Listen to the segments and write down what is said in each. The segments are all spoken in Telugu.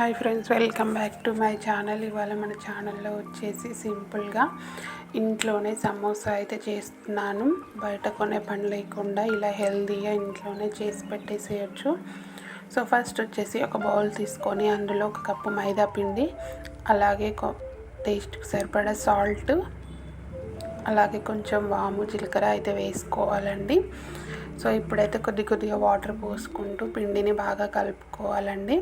Hi friends welcome back to my channel. ఇవాళ మన ఛానల్లో వచ్చేసి సింపుల్గా ఇంట్లోనే సమోసా అయితే చేస్తున్నాను. బయట కొనే పని లేకుండా ఇలా హెల్తీగా ఇంట్లోనే చేసి పెట్టేసేయచ్చు. సో ఫస్ట్ వచ్చేసి ఒక బౌల్ తీసుకొని అందులో ఒక కప్పు మైదా పిండి అలాగే టేస్ట్కి సరిపడా సాల్ట్ అలాగే కొంచెం వాము జీలకర్ర అయితే వేసుకోవాలండి. సో ఇప్పుడైతే కొద్ది కొద్దిగా వాటర్ పోసుకుంటూ పిండిని బాగా కలుపుకోవాలండి.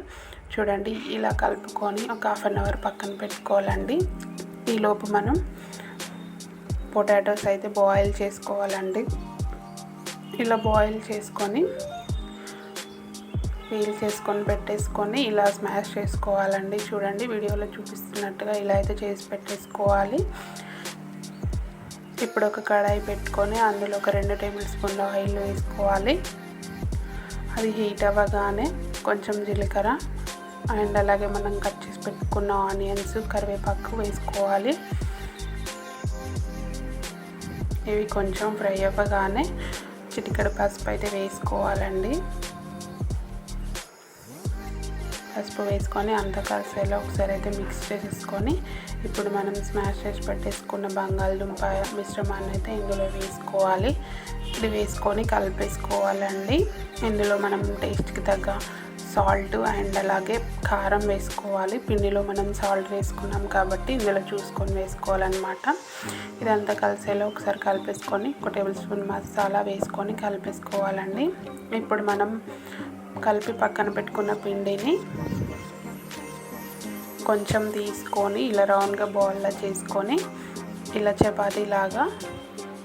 చూడండి ఇలా కలుపుకొని ఒక హాఫ్ అన్ అవర్ పక్కన పెట్టుకోవాలండి. ఈలోపు మనం పొటాటోస్ అయితే బాయిల్ చేసుకోవాలండి. ఇలా బాయిల్ చేసుకొని పీల్ చేసుకొని పెట్టేసుకొని ఇలా స్మాష్ చేసుకోవాలండి. చూడండి వీడియోలో చూపిస్తున్నట్టుగా ఇలా అయితే చేసి పెట్టేసుకోవాలి. ఇప్పుడు ఒక కడాయి పెట్టుకొని అందులో ఒక రెండు టేబుల్ స్పూన్ల ఆయిల్ వేసుకోవాలి. అది హీట్ అవ్వగానే కొంచెం జీలకర్ర అండ్ అలాగే మనం కట్ చేసి పెట్టుకున్న ఆనియన్స్ కరివేపాకు వేసుకోవాలి. ఇవి కొంచెం ఫ్రై అవ్వగానే చిటికడ పసుపు అయితే వేసుకోవాలండి. పసుపు వేసుకొని అంత కలిసేలా ఒకసారి అయితే మిక్స్ చేసేసుకొని ఇప్పుడు మనం స్మాష్ చేసి పెట్టేసుకున్న బంగాళదుంప మిశ్రమాన్ని అయితే ఇందులో వేసుకోవాలి. ఇది వేసుకొని కలిపేసుకోవాలండి. ఇందులో మనం టేస్ట్కి తగ్గ సాల్ట్ అండ్ అలాగే కారం వేసుకోవాలి. పిండిలో మనం సాల్ట్ వేసుకున్నాం కాబట్టి ఇందులో చూసుకొని వేసుకోవాలన్నమాట. ఇదంతా కలిసేలా ఒకసారి కలిపేసుకొని ఒక టేబుల్ స్పూన్ మసాలా వేసుకొని కలిపేసుకోవాలండి. ఇప్పుడు మనం కలిపి పక్కన పెట్టుకున్న పిండిని కొంచెం తీసుకొని ఇలా రౌండ్గా బౌల్లో చేసుకొని ఇలా చపాతీలాగా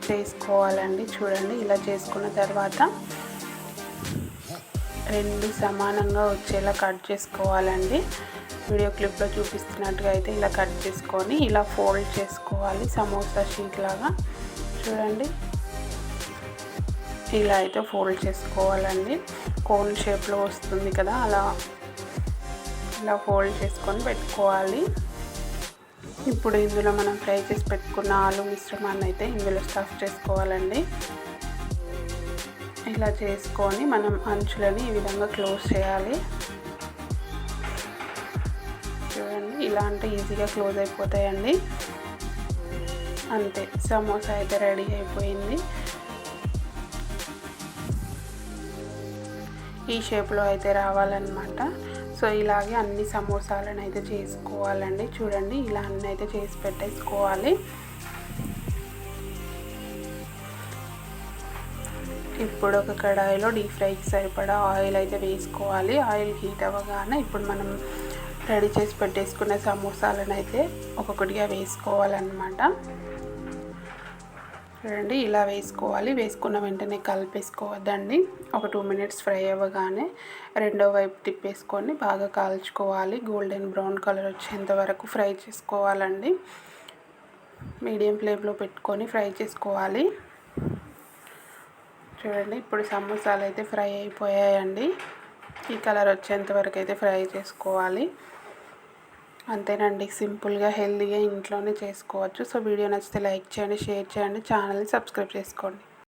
చేసుకోవాలండి. చూడండి ఇలా చేసుకున్న తర్వాత రెండు సమానంగా వచ్చేలా కట్ చేసుకోవాలండి. వీడియో క్లిప్లో చూపిస్తున్నట్టుగా అయితే ఇలా కట్ చేసుకొని ఇలా ఫోల్డ్ చేసుకోవాలి సమోసా షీట్ లాగా చూడండి ఇలా అయితే ఫోల్డ్ చేసుకోవాలండి. కోన్ షేప్లో వస్తుంది కదా అలా ఇలా ఫోల్డ్ చేసుకొని పెట్టుకోవాలి. ఇప్పుడు ఇందులో మనం ఫ్రై చేసి పెట్టుకున్న ఆలు మిశ్రమాన్ని అయితే ఇందులో స్టఫ్ చేసుకోవాలండి. ఇలా చేసుకొని మనం అంచులని ఈ విధంగా క్లోజ్ చేయాలి. చూడండి ఇలా అంటే ఈజీగా క్లోజ్ అయిపోతాయండి. అంతే సమోసా అయితే రెడీ అయిపోయింది. ఈ షేప్లో అయితే రావాలన్నమాట. సో ఇలాగే అన్ని సమోసాలను అయితే చేసుకోవాలండి. చూడండి ఇలా అన్నీ అయితే చేసి పెట్టేసుకోవాలి. ఇప్పుడు ఒక కడాయిలో డీప్ ఫ్రైకి సరిపడా ఆయిల్ అయితే వేసుకోవాలి. ఆయిల్ హీట్ అవ్వగానే ఇప్పుడు మనం రెడీ చేసి పెట్టేసుకున్న సమోసాలను అయితే ఒక్కొక్కటిగా వేసుకోవాలన్నమాట. చూడండి ఇలా వేసుకోవాలి. వేసుకున్న వెంటనే కలిపేసుకోవద్దండి. ఒక టూ మినిట్స్ ఫ్రై అవ్వగానే రెండో వైపు తిప్పేసుకొని బాగా కాల్చుకోవాలి. గోల్డెన్ బ్రౌన్ కలర్ వచ్చేంత వరకు ఫ్రై చేసుకోవాలండి. మీడియం ఫ్లేమ్లో పెట్టుకొని ఫ్రై చేసుకోవాలి. చూడండి ఇప్పుడు సమోసాలు అయితే ఫ్రై అయిపోయాయండి. ఈ కలర్ వచ్చేంత వరకు అయితే ఫ్రై చేసుకోవాలి. అంతేనండి. సింపుల్గా హెల్తీగా ఇంట్లోనే చేసుకోవచ్చు. సో వీడియో నచ్చితే లైక్ చేయండి షేర్ చేయండి ఛానల్ని సబ్స్క్రైబ్ చేసుకోండి.